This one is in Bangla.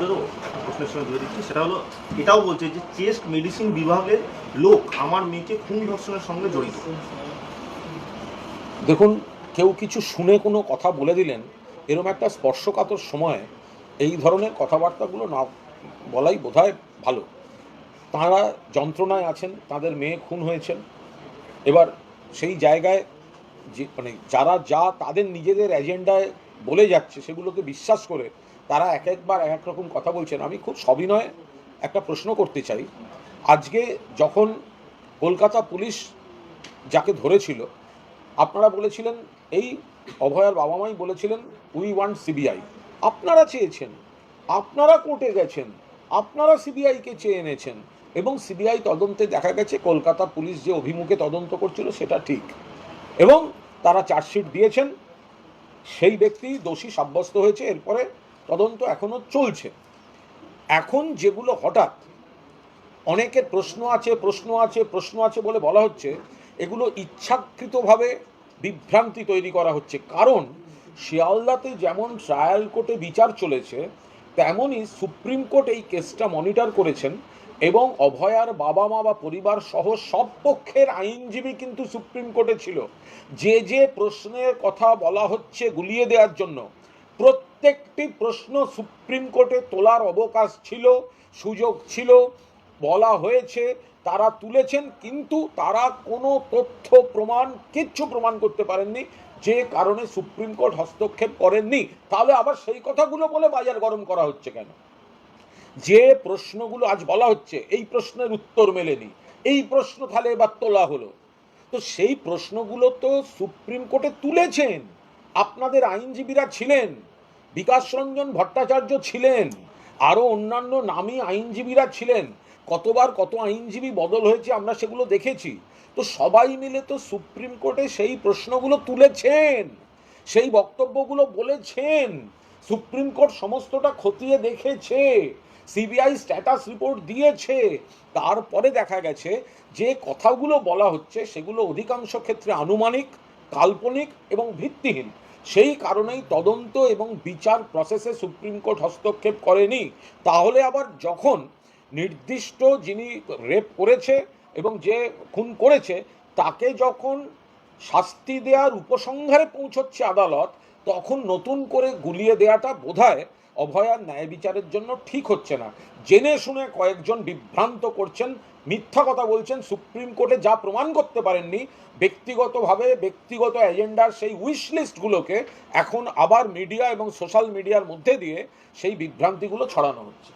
বন্ধুদেরও প্রশ্নের সঙ্গে জুড়ে দিচ্ছি। সেটা হলো, এটাও বলছে যে চেস্ট মেডিসিন বিভাগে লোক আমার মেয়েকে খুন ধর্ষণের সঙ্গে জড়িত? দেখুন, কেউ কিছু শুনে কোনো কথা বলে দিলেন এরকম একটা স্পর্শকাতর সময় এই ধরনের কথাবার্তাগুলো না বলাই বোধহয় ভালো। তারা যন্ত্রণায় আছেন, তাদের মেয়ে খুন হয়েছেন। এবার সেই জায়গায় যে মানে যারা যা তাদের নিজেদের এজেন্ডায় বলে যাচ্ছে, সেগুলোকে বিশ্বাস করে তারা এক একবার এক এক রকম কথা বলছেন। আমি খুব সবিনয়ে একটা প্রশ্ন করতে চাই। আজকে যখন কলকাতা পুলিশ যাকে ধরেছিল, আপনারা বলেছিলেন, এই অভয়ার বাবা মাই বলেছিলেন উই ওয়ান্ট সিবিআই আপনারা চেয়েছেন, আপনারা কোর্টে গেছেন, আপনারা সিবিআইকে চেয়ে এনেছেন এবং সিবিআই তদন্তে দেখা গেছে, কলকাতা পুলিশ যে অভিমুখে তদন্ত করছিল সেটা ঠিক। এবং তারা চার্জশিট দিয়েছেন সেই ব্যক্তি দোষী সাব্যস্ত হয়েছে, এরপরে তদন্ত এখনও চলছে। এখন যেগুলো হঠাৎ, অনেকের প্রশ্ন আছে প্রশ্ন আছে প্রশ্ন আছে বলে বলা হচ্ছে, এগুলো ইচ্ছাকৃতভাবে বিভ্রান্তি তৈরি করা হচ্ছে। কারণ শিয়ালদাতে যেমন ট্রায়াল কোর্টে বিচার চলেছে, তেমনই সুপ্রিম কোর্ট এই কেসটা মনিটর করেছেন। এবং অভয়ার বাবা মা বা পরিবার সহ সব পক্ষের আইনজীবী কিন্তু সুপ্রিম কোর্টে ছিল। যে যে প্রশ্নের কথা বলা হচ্ছে গুলিয়ে দেওয়ার জন্য। প্রত্যেকটি প্রশ্ন সুপ্রিম কোর্টে তোলার অবকাশ ছিল, সুযোগ ছিল, বলা হয়েছে, তারা তুলেছেন, কিন্তু তারা কোনো তথ্য প্রমাণ, কিচ্ছু প্রমাণ করতে পারেননি। যে কারণে সুপ্রিম কোর্ট হস্তক্ষেপ করেননি। তাহলে আবার সেই কথাগুলো বলে বাজার গরম করা হচ্ছে কেন? যে প্রশ্নগুলো আজ বলা হচ্ছে, এই প্রশ্নের উত্তর মেলেনি। এই প্রশ্ন তাহলে এবার তোলা হলো। তো সেই প্রশ্নগুলো তো সুপ্রিম কোর্টে তুলেছেন। আপনাদের আইনজীবীরা ছিলেন, বিকাশ রঞ্জন ভট্টাচার্য ছিলেন আরও অন্যান্য নামী আইনজীবীরা ছিলেন। কতবার কত আইনজীবী বদল হয়েছে আমরা সেগুলো দেখেছি। তো সবাই মিলে তো সুপ্রিম কোর্টে সেই প্রশ্নগুলো তুলেছেন, সেই বক্তব্যগুলো বলেছেন। সুপ্রিম কোর্ট সমস্তটা খতিয়ে দেখেছে। সিবিআই স্ট্যাটাস রিপোর্ট দিয়েছে। তারপরে দেখা গেছে যে কথাগুলো বলা হচ্ছে সেগুলো অধিকাংশ ক্ষেত্রে আনুমানিক, কাল্পনিক এবং ভিত্তিহীন। সেই কারণেই তদন্ত এবং বিচার প্রসেসে সুপ্রিম কোর্ট হস্তক্ষেপ করেনি। তাহলে আবার যখন নির্দিষ্ট যিনি রেপ করেছে এবং যে খুন করেছে, তাকে যখন শাস্তি দেওয়ার উপসংহারে পৌঁছচ্ছে আদালত, তখন নতুন করে গুলিয়ে দেওয়াটা বোধহয় অভয়ার ন্যায় বিচারের জন্য ঠিক হচ্ছে না। জেনে শুনে কয়েকজন বিভ্রান্ত করছেন, মিথ্যা কথা বলছেন, সুপ্রিম কোর্টে যা প্রমাণ করতে পারেননি, ব্যক্তিগতভাবে ব্যক্তিগত এজেন্ডার সেই উইশ লিস্টগুলোকে এখন আবার মিডিয়া এবং সোশ্যাল মিডিয়ার মধ্যে দিয়ে সেই বিভ্রান্তিগুলো ছড়ানো হচ্ছে।